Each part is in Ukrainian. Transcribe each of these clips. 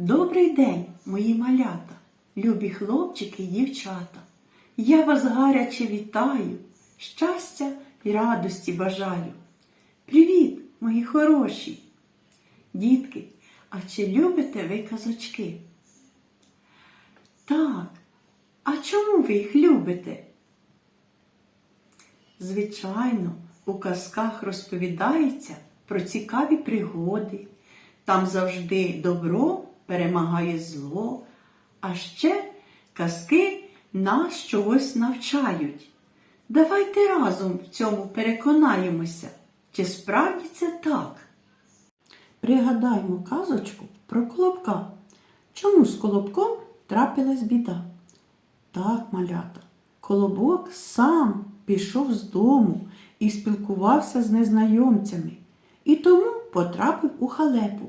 Добрий день, мої малята, любі хлопчики і дівчата. Я вас гаряче вітаю, щастя і радості бажаю. Привіт, мої хороші! Дітки, а чи любите ви казочки? Так, а чому ви їх любите? Звичайно, у казках розповідається про цікаві пригоди. Там завжди добро перемагає зло, а ще казки нас чогось навчають. Давайте разом в цьому переконаємося, чи справді це так. Пригадаймо казочку про колобка. Чому з колобком трапилась біда? Так, малята, колобок сам пішов з дому і спілкувався з незнайомцями, і тому потрапив у халепу.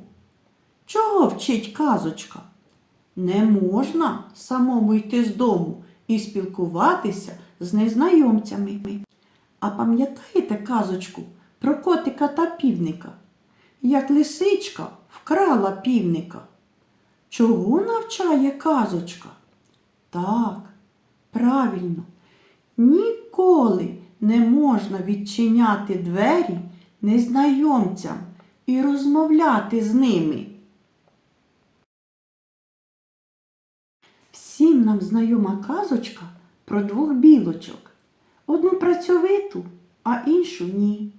Чого вчить казочка? Не можна самому йти з дому і спілкуватися з незнайомцями. А пам'ятаєте казочку про котика та півника? Як лисичка вкрала півника? Чого навчає казочка? Так, правильно, ніколи не можна відчиняти двері незнайомцям і розмовляти з ними. Всім нам знайома казочка про двох білочок. Одну працьовиту, а іншу ні.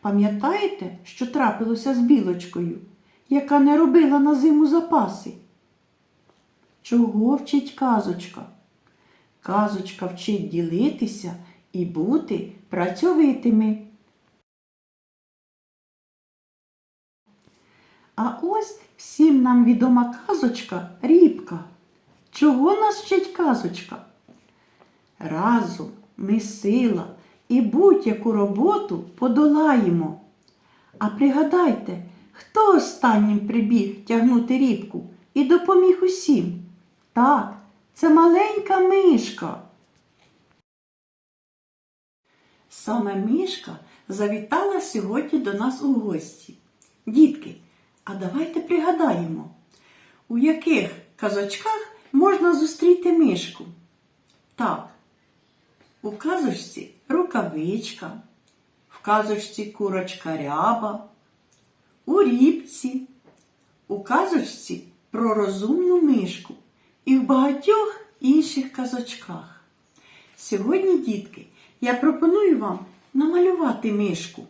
Пам'ятаєте, що трапилося з білочкою, яка не робила на зиму запаси? Чого вчить казочка? Казочка вчить ділитися і бути працьовитими. А ось всім нам відома казочка Рібка. Чого нас вчить казочка? Разом ми сила і будь-яку роботу подолаємо. А пригадайте, хто останнім прибіг тягнути рібку і допоміг усім? Так, це маленька мишка. Саме мишка завітала сьогодні до нас у гості. Дітки, а давайте пригадаємо, у яких казочках можна зустріти мишку? Так, у казочці рукавичка, в казочці курочка ряба, у рібці, у казочці про розумну мишку і в багатьох інших казочках. Сьогодні, дітки, я пропоную вам намалювати мишку.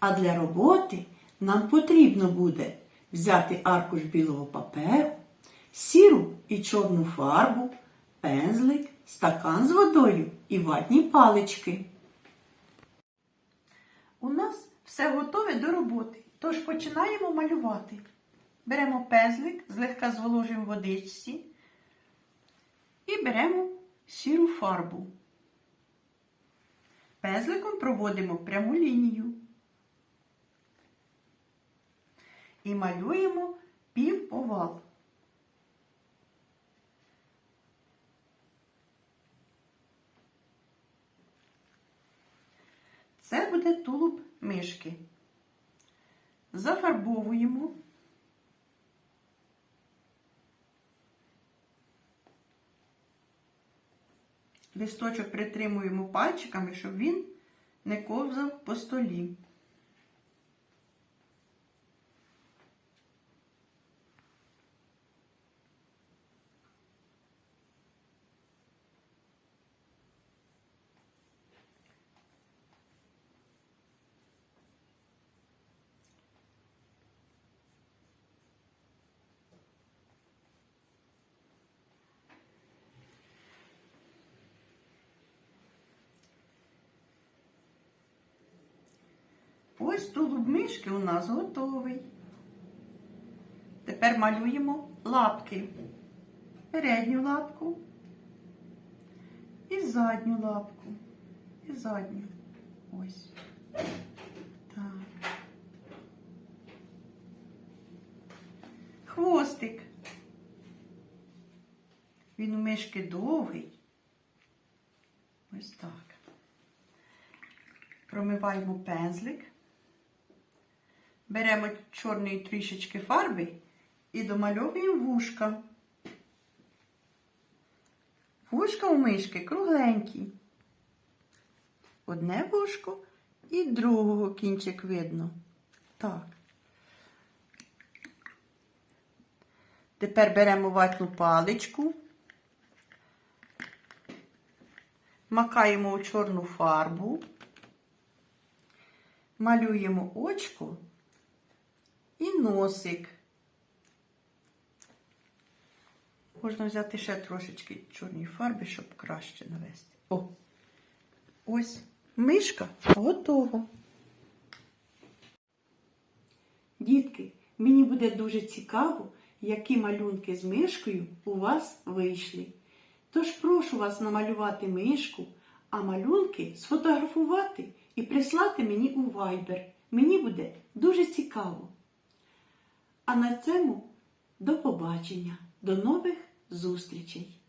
А для роботи нам потрібно буде взяти аркуш білого паперу, і чорну фарбу, пензлик, стакан з водою і ватні палички. У нас все готове до роботи, тож починаємо малювати. Беремо пензлик, злегка зволожуємо водичці і беремо сіру фарбу. Пензликом проводимо пряму лінію. І малюємо півовал. Це буде тулуб мишки. Зафарбовуємо. Листочок притримуємо пальчиками, щоб він не ковзав по столі. Ось тулуб мишки у нас готовий. Тепер малюємо лапки. Передню лапку і задню лапку. І задню. Ось. Так. Хвостик. Він у мишки довгий. Ось так. Промиваємо пензлик. Беремо чорної трішечки фарби і домальовуємо вушка. Вушка у мишки кругленькі. Одне вушко і другого кінчик видно. Так. Тепер беремо ватну паличку, макаємо у чорну фарбу, малюємо очко і носик. Можна взяти ще трошечки чорної фарби, щоб краще навести. О, ось мишка готова. Дітки, мені буде дуже цікаво, які малюнки з мишкою у вас вийшли. Тож прошу вас намалювати мишку, а малюнки сфотографувати і прислати мені у Viber. Мені буде дуже цікаво. А на цьому до побачення, до нових зустрічей!